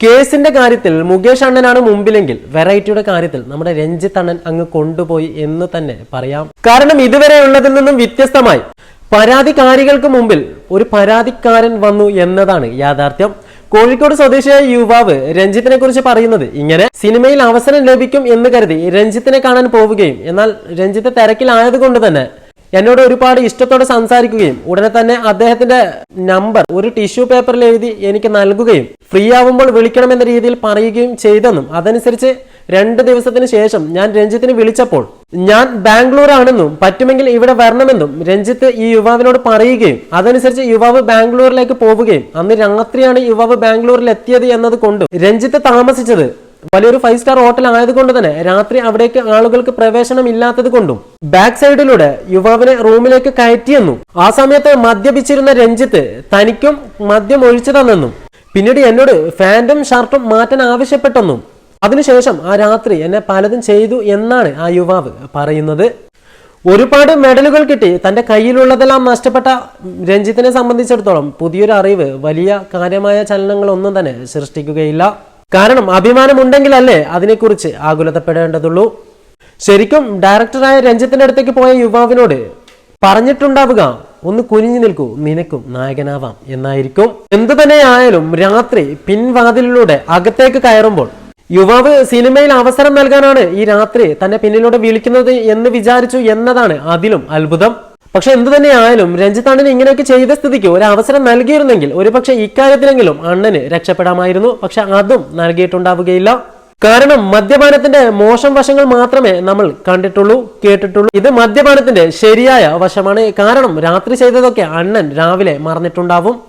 കേസിന്റെ കാര്യത്തിൽ മുകേഷ് അണ്ണനാണ് മുമ്പിലെങ്കിൽ വെറൈറ്റിയുടെ കാര്യത്തിൽ നമ്മുടെ രഞ്ജിത്ത് അണ്ണൻ അങ്ങ് കൊണ്ടുപോയി എന്ന് തന്നെ പറയാം. കാരണം ഇതുവരെ ഉള്ളതിൽ നിന്നും വ്യത്യസ്തമായി പരാതിക്കാരികൾക്ക് മുമ്പിൽ ഒരു പരാതിക്കാരൻ വന്നു എന്നതാണ് യാഥാർത്ഥ്യം. കോഴിക്കോട് സ്വദേശിയായ യുവാവ് രഞ്ജിത്തിനെ കുറിച്ച് പറയുന്നത് ഇങ്ങനെ സിനിമയിൽ അവസരം ലഭിക്കും എന്ന് കരുതി രഞ്ജിത്തിനെ കാണാൻ പോവുകയും എന്നാൽ രഞ്ജിത്ത് തിരക്കിലായതുകൊണ്ട് തന്നെ എന്നോട് ഒരുപാട് ഇഷ്ടത്തോടെ സംസാരിക്കുകയും ഉടനെ തന്നെ അദ്ദേഹത്തിന്റെ നമ്പർ ഒരു ടിഷ്യൂ പേപ്പറിൽ എഴുതി എനിക്ക് നൽകുകയും ഫ്രീ ആവുമ്പോൾ വിളിക്കണമെന്ന രീതിയിൽ പറയുകയും ചെയ്തെന്നും അതനുസരിച്ച് രണ്ട് ദിവസത്തിന് ശേഷം ഞാൻ രഞ്ജിത്തിന് വിളിച്ചപ്പോൾ ഞാൻ ബാംഗ്ലൂർ ആണെന്നും പറ്റുമെങ്കിൽ ഇവിടെ വരണമെന്നും രഞ്ജിത്ത് ഈ യുവാവിനോട് പറയുകയും അതനുസരിച്ച് യുവാവ് ബാംഗ്ലൂരിലേക്ക് പോവുകയും അന്ന് രാത്രിയാണ് യുവാവ് ബാംഗ്ലൂരിൽ എത്തിയത് എന്നത് കൊണ്ടും രഞ്ജിത്ത് താമസിച്ചത് വലിയൊരു ഫൈവ് സ്റ്റാർ ഹോട്ടൽ ആയതുകൊണ്ട് തന്നെ രാത്രി അവിടേക്ക് ആളുകൾക്ക് പ്രവേശനം ഇല്ലാത്തത് കൊണ്ടും ബാക്ക് സൈഡിലൂടെ യുവാവിനെ റൂമിലേക്ക് കയറ്റിയെന്നും ആ സമയത്ത് മദ്യപിച്ചിരുന്ന രഞ്ജിത്ത് തനിക്കും മദ്യം ഒഴിച്ചു തന്നെന്നും പിന്നീട് എന്നോട് ഫാന്റും ഷർട്ടും മാറ്റാൻ ആവശ്യപ്പെട്ടെന്നും അതിനുശേഷം ആ രാത്രി എന്നെ പലതും ചെയ്തു എന്നാണ് ആ യുവാവ് പറയുന്നത്. ഒരുപാട് മെഡലുകൾ കിട്ടി. തന്റെ കയ്യിലുള്ളതെല്ലാം നഷ്ടപ്പെട്ട രഞ്ജിത്തിനെ സംബന്ധിച്ചിടത്തോളം പുതിയൊരു അറിവ് വലിയ കാര്യമായ ചലനങ്ങളൊന്നും തന്നെ സൃഷ്ടിക്കുകയില്ല. കാരണം അഭിമാനമുണ്ടെങ്കിലല്ലേ അതിനെക്കുറിച്ച് ആകുലതപ്പെടേണ്ടതുള്ളൂ. ശരിക്കും ഡയറക്ടറായ രഞ്ജിത്തിന്റെ അടുത്തേക്ക് പോയ യുവാവിനോട് പറഞ്ഞിട്ടുണ്ടാവുക ഒന്ന് കുനിഞ്ഞു നിൽക്കൂ നിനക്കും നായകനാവാം എന്നായിരിക്കും. എന്തു തന്നെയായാലും രാത്രി പിൻവാതിലിലൂടെ അകത്തേക്ക് കയറുമ്പോൾ യുവാവ് സിനിമയിൽ അവസരം നൽകാനാണ് ഈ രാത്രി തന്നെ പിന്നിലൂടെ വിളിക്കുന്നത് എന്ന് വിചാരിച്ചു എന്നതാണ് അതിലും അത്ഭുതം. പക്ഷെ എന്തു തന്നെയായാലും രഞ്ജിത്ത് അണ്ണന് ഇങ്ങനെയൊക്കെ ചെയ്ത സ്ഥിതിക്ക് ഒരു അവസരം നൽകിയിരുന്നെങ്കിൽ ഒരുപക്ഷെ ഇക്കാര്യത്തിലെങ്കിലും അണ്ണന് രക്ഷപ്പെടാമായിരുന്നു. പക്ഷെ അതും നൽകിയിട്ടുണ്ടാവുകയില്ല. കാരണം മദ്യപാനത്തിന്റെ മോശം വശങ്ങൾ മാത്രമേ നമ്മൾ കണ്ടിട്ടുള്ളൂ കേട്ടിട്ടുള്ളൂ. ഇത് മദ്യപാനത്തിന്റെ ശരിയായ വശമാണ്. കാരണം രാത്രി ചെയ്തതൊക്കെ അണ്ണൻ രാവിലെ മറന്നിട്ടുണ്ടാവും.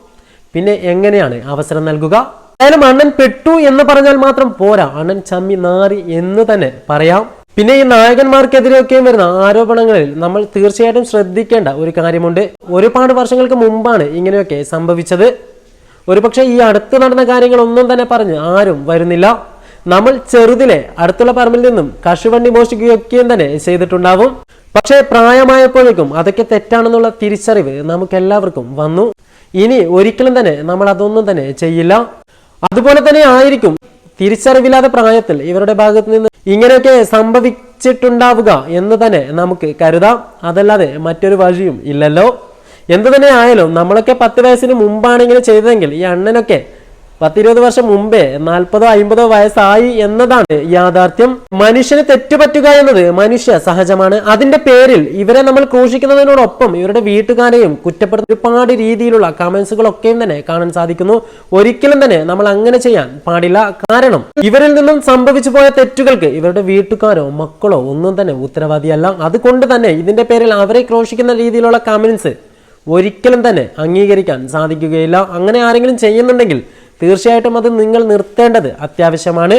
പിന്നെ എങ്ങനെയാണ് അവസരം നൽകുക? ഏതായാലും അണ്ണൻ പെട്ടു എന്ന് പറഞ്ഞാൽ മാത്രം പോരാ. അണ്ണൻ ചമ്മി നാറി എന്ന് തന്നെ പറയാം. പിന്നെ ഈ നായകന്മാർക്കെതിരെയൊക്കെയും വരുന്ന ആരോപണങ്ങളിൽ നമ്മൾ തീർച്ചയായിട്ടും ശ്രദ്ധിക്കേണ്ട ഒരു കാര്യമുണ്ട്. ഒരുപാട് വർഷങ്ങൾക്ക് മുമ്പാണ് ഇങ്ങനെയൊക്കെ സംഭവിച്ചത്. ഒരുപക്ഷെ ഈ അടുത്ത് നടന്ന കാര്യങ്ങളൊന്നും തന്നെ പറഞ്ഞ് ആരും വരുന്നില്ല. നമ്മൾ ചെറുതിലെ അടുത്തുള്ള പറമ്പിൽ നിന്നും കശുവണ്ടി മോഷ്ടിക്കുകയൊക്കെയും തന്നെ ചെയ്തിട്ടുണ്ടാവും. പക്ഷേ പ്രായമായപ്പോഴേക്കും അതൊക്കെ തെറ്റാണെന്നുള്ള തിരിച്ചറിവ് നമുക്ക് എല്ലാവർക്കും വന്നു. ഇനി ഒരിക്കലും തന്നെ നമ്മൾ അതൊന്നും തന്നെ ചെയ്യില്ല. അതുപോലെ തന്നെ ആയിരിക്കും തിരിച്ചറിവില്ലാത്ത പ്രായത്തിൽ ഇവരുടെ ഭാഗത്ത് നിന്ന് ഇങ്ങനെയൊക്കെ സംഭവിച്ചിട്ടുണ്ടാവുക എന്ന് തന്നെ നമുക്ക് കരുതാം. അതല്ലാതെ മറ്റൊരു വഴിയും ഇല്ലല്ലോ. എന്തു തന്നെ ആയാലും നമ്മളൊക്കെ പത്ത് വയസ്സിന് മുമ്പാണ് ഇങ്ങനെ ചെയ്തതെങ്കിൽ ഈ അണ്ണനൊക്കെ പത്തിരുപത് വർഷം മുമ്പേ നാൽപ്പതോ അമ്പതോ വയസ്സായി എന്നതാണ് യാഥാർത്ഥ്യം. മനുഷ്യന് തെറ്റുപറ്റുക എന്നത് മനുഷ്യ സഹജമാണ്. അതിന്റെ പേരിൽ ഇവരെ നമ്മൾ ക്രൂശിക്കുന്നതിനോടൊപ്പം ഇവരുടെ വീട്ടുകാരെയും കുറ്റപ്പെടുന്ന ഒരുപാട് രീതിയിലുള്ള കമന്റ്സുകളൊക്കെയും തന്നെ കാണാൻ സാധിക്കുന്നു. ഒരിക്കലും തന്നെ നമ്മൾ അങ്ങനെ ചെയ്യാൻ പാടില്ല. കാരണം ഇവരിൽ നിന്നും സംഭവിച്ചു പോയ തെറ്റുകൾക്ക് ഇവരുടെ വീട്ടുകാരോ മക്കളോ ഒന്നും തന്നെ ഉത്തരവാദിയല്ല. അതുകൊണ്ട് തന്നെ ഇതിന്റെ പേരിൽ അവരെ ക്രോശിക്കുന്ന രീതിയിലുള്ള കമന്റ്സ് ഒരിക്കലും തന്നെ അംഗീകരിക്കാൻ സാധിക്കുകയില്ല. അങ്ങനെ ആരെങ്കിലും ചെയ്യുന്നുണ്ടെങ്കിൽ തീർച്ചയായിട്ടും അത് നിങ്ങൾ നിർത്തേണ്ടത് അത്യാവശ്യമാണ്.